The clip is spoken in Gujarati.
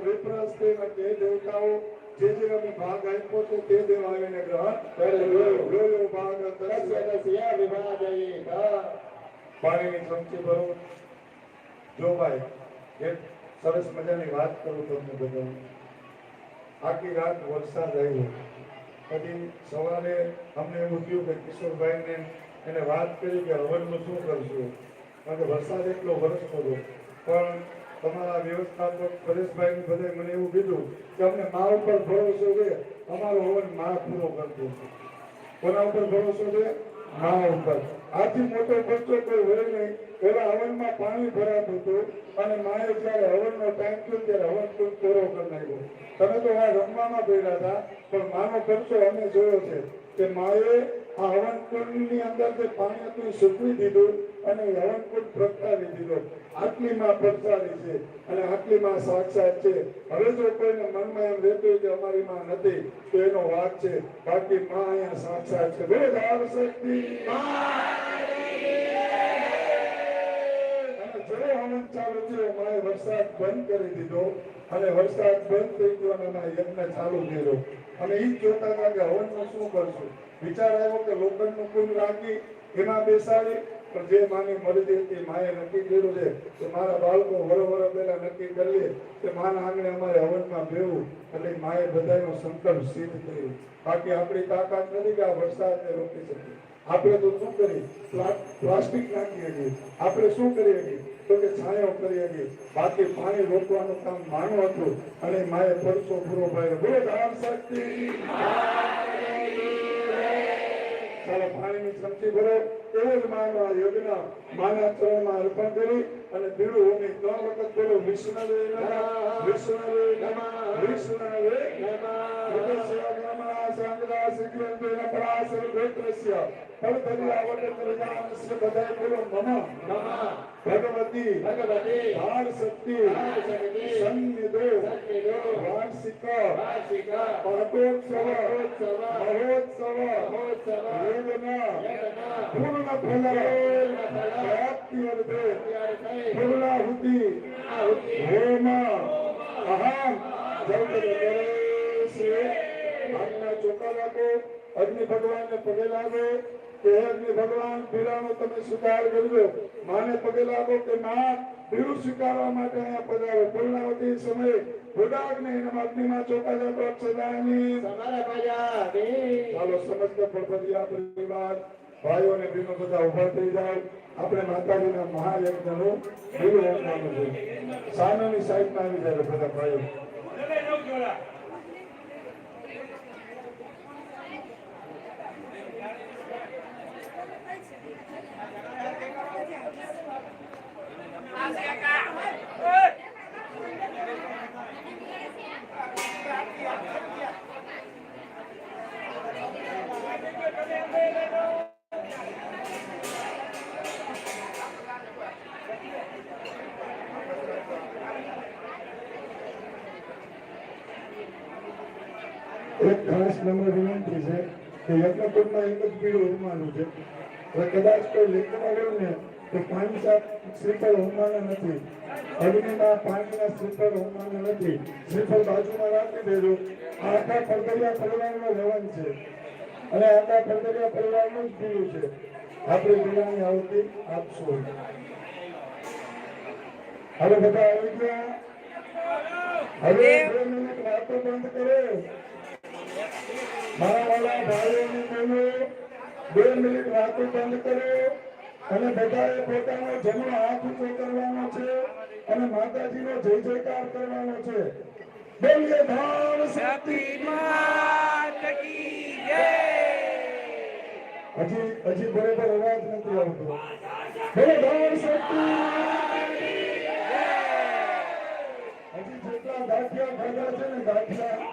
વિપ્રસ્તે તે દેવતાઓ જે જે ભાગ આપ્યો તો તે દેવાયને ગ્રહણ કરે લો લો ભાગ તરસ્ય તસ્ય વિભાજયેત પાણીની શક્તિ કરો જો ભાઈ એક સરસ મજાની વાત કરું તમને બધાને. આખી રાત વરસાદ આવ્યો. પછી સવારે અમને એવું થયું કે કિશોરભાઈને એને વાત કરી કે હવનનું શું કરશું? કારણ કે વરસાદ એટલો વરસતો હતો. પણ તમારા વ્યવસ્થાપક પરેશભાઈ બધાએ મને એવું કીધું કે અમને મા ઉપર ભરોસો છે, અમારો હવન મા પૂરો કરતો કોના ઉપર ભરોસો છે? કોઈ હવનમાં પાણી ભરાતું હતું અને માએ જ્યારે હવનનો ટાઈમ થયો ત્યારે હવન કુંડ પૂરો કરી તમે તો આ રમવામાં પડ્યા હતા, પણ માનો ખર્ચો અમે જોયો છે કે માએ આ હવન કુંડની અંદર જે પાણી હતું સૂકવી દીધું અને એ હવન કુંડ પ્રગટાવી દીધો. આટલી માં પ્રગટાવી છે અને આટલી માં સાક્ષાત છે. હવે જો કોઈને મનમાં એમ રહેતું કે અમારી માં નથી, તો એનો વાત છે, બાકી માં અહીંયા સાક્ષાત છે. બોલો ધાર શક્તિ જો હવન ચાલુ થયો માએ વરસાદ બંધ કરી દીધો. અને વરસાદ બંધ થઈ ગયો અને યજ્ઞ ચાલુ કર્યો. અને એ જોતા હતા કે હવનનું શું કરશું? વિચાર આવ્યો કે લોખંડનું કુંડ રાખી એમાં બેસાડી પણ જે માની મરજી હતી, માએ નક્કી કર્યું છે કે મારા બાળકો વરો વરો પહેલા નક્કી કરી લે કે માના આંગણે અમારે હવનમાં ભેવું એટલે માએ બધાનો સંકલ્પ સિદ્ધ કર્યો. બાકી આપણી તાકાત નથી કે આ વરસાદને રોકી શકીએ. આપણે તો શું કરીએ? પ્લાસ્ટિક નાખીએ છીએ. આપણે શું કરીએ છીએ? તો કે છાંયો કરીએ છીએ. બાકી પાણી રોકવાનું કામ માનું હતું અને માએ પરસો પૂરો પાડ્યો બોલો ધામ શક્તિ ચાલો પાણીની શક્તિ ભરો એવો જ માનો આ યજ્ઞ માના ચરણમાં અર્પણ કરી અને પીળું હોમી ત્રણ વખત બોલો વિષ્ણવે નમઃ વિષ્ણવે નમઃ વિષ્ણવે નમઃ વિષ્ણવે નમઃ સાંગદા સિદ્ધેન્દ્રેણ પરાશર ગોત્રસ્ય ફળધર્યા વટકરજાનસ્ય બધાય બોલો નમઃ નમઃ ભગવતી ભગવતી ધાર શક્તિ સન્નિધો વાર્ષિક પાટોત્સવ મહોત્સવ રાખો અગ્નિ ભગવાનને પગે લાગો કે અગ્નિ ભગવાન પીડાનો તમે સ્વીકાર કરજો માને પગે લાગો કે ના પીડું સ્વીકારવા માટે અહીંયા પધારો પૂર્ણાવતી સમયે ભોડાગ્નિ એના અગ્નિમાં ચોખા જાતો અક્ષદાની ચાલો સમસ્ત ગણપતિયા પરિવાર ભાઈઓ અને બહેનો બધા ઊભા થઈ જાય. આપણે માતાજીના મહાયજ્ઞનું બીજું હોમવાનું છે સામેની સાઈડમાં આવી જાય બધા ભાઈઓ. એક ખાસ નમ્ર વિનંતી છે કે યજ્ઞકુંડમાં એક જ પીળું હોમવાનું છે. હવે કદાચ કોઈ લેખમાં ગયું ને તો પાંચ સાત શ્રીફળ હોમવાના નથી. અગ્નિમાં પાણીના શ્રીફળ હોમવાના નથી. શ્રીફળ બાજુમાં રાખી દેજો. આખા પરગરિયા પરિવારનો રહેવાન છે. અને આખા પરગરિયા પરિવારનું જ પીવું છે. આપણે પીળાની આવતી આપશો હવે બધા આવી ગયા? હવે બે મિનિટ વાતો બંધ કરો. મારા વાલા ભાઈઓ અને બહેનો બે મિનિટ વાતો બંધ કરો અને બધાએ પોતાનો જમણો હાથ ઊંચો કરવાનો છે. અને માતાજીનો જય જયકાર કરવાનો છે. બોલીએ ધામ શક્તિ હજી હજી બરોબર અવાજ નથી આવતો. બોલો ધામ શક્તિ. હજી જેટલા ગાંઠિયા ખાધા છે ને ગાંઠિયા